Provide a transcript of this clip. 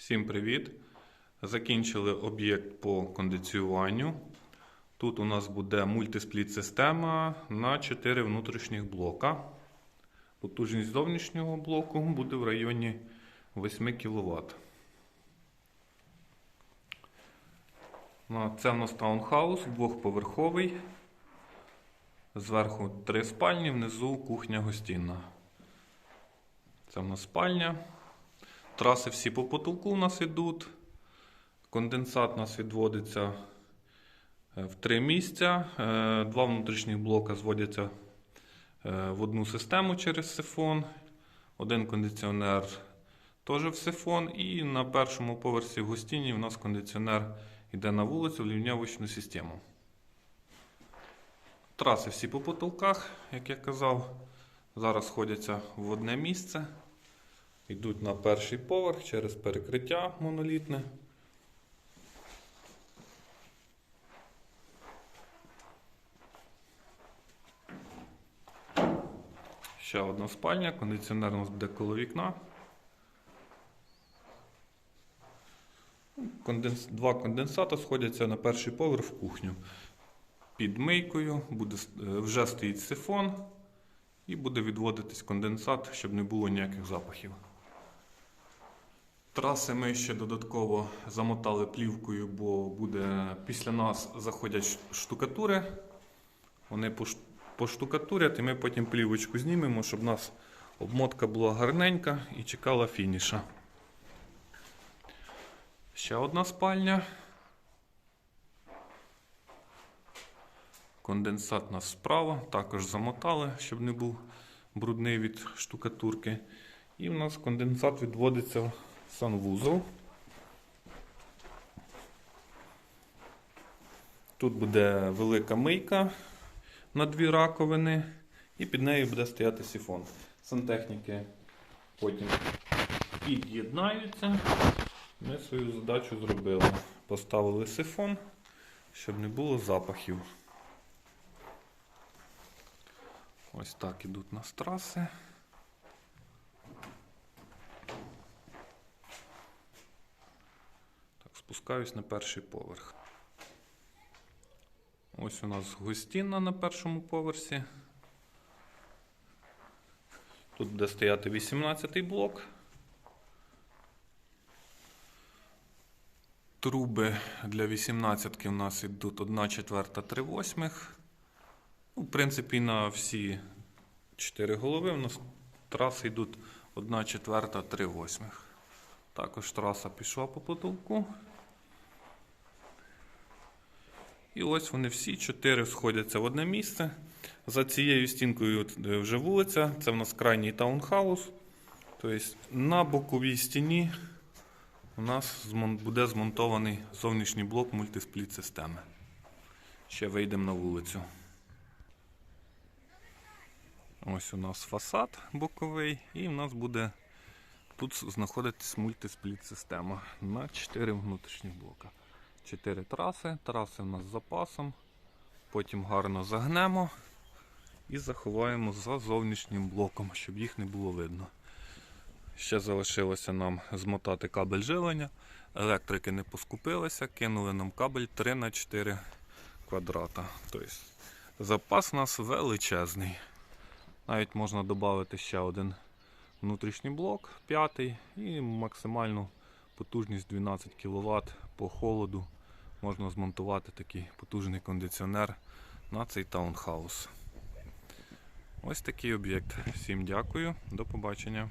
Всім привіт! Закінчили об'єкт по кондиціюванню. Тут у нас буде мультиспліт система на 4 внутрішніх блока. Потужність зовнішнього блоку буде в районі 8 кВт. Це у нас таунхаус двохповерховий. Зверху три спальні, внизу кухня гостінна. Це в нас спальня. Траси всі по потолку у нас йдуть. Конденсат у нас відводиться е, в три місця. Е, Два внутрішніх блока зводяться е, в одну систему через сифон. Один кондиціонер теж в сифон. І на першому поверсі в гостині у нас кондиціонер йде на вулицю в лівньовочну систему. Траси всі по потолках, як я казав. Зараз сходяться в одне місце. Йдуть на перший поверх через перекриття монолітне. Ще одна спальня, кондиціонер у нас буде коло вікна. Конденс... Два конденсата сходяться на перший поверх в кухню. Під мийкою буде... е, вже стоїть сифон і буде відводитись конденсат, щоб не було ніяких запахів. Траси ми ще додатково замотали плівкою, бо буде після нас заходять штукатури. Вони поштукатурять, і ми потім плівочку знімемо, щоб у нас обмотка була гарненька і чекала фініша. Ще одна спальня. Конденсат нас справа, також замотали, щоб не був брудний від штукатурки. І в нас конденсат відводиться санвузол. Тут буде велика мийка на дві раковини, і під нею буде стояти сифон. Сантехніки потім під'єднаються. Ми свою задачу зробили. Поставили сифон, щоб не було запахів. Ось так ідуть нас траси. Спускаюсь на перший поверх. Ось у нас гостінна на першому поверсі. Тут буде стояти 18-й блок. Труби для 18-ки в нас йдуть 1 четверта 3 восьмих. Ну, в принципі, на всі 4 голови у нас траси йдуть 1 четверта 3 восьмих. Також траса пішла по потолку. І ось вони всі чотири сходяться в одне місце. За цією стінкою е, вже вулиця. Це в нас крайній таунхаус. Тобто на боковій стіні у нас буде змонтований зовнішній блок мультиспліт системи. Ще вийдемо на вулицю. Ось у нас фасад боковий, і в нас буде тут знаходитись мультиспліт система на 4 внутрішніх блока. 4 траси. Траси в нас з запасом. Потім гарно загнемо і заховаємо за зовнішнім блоком, щоб їх не було видно. Ще залишилося нам змотати кабель живлення. Електрики не поскупилися, кинули нам кабель 3 на 4 квадрата. Тобто запас у нас величезний. Навіть можна додати ще один внутрішній блок, п'ятий, і максимальну потужність 12 кВт по холоду. Можна змонтувати такий потужний кондиціонер на цей таунхаус. Ось такий об'єкт. Всім дякую, до побачення.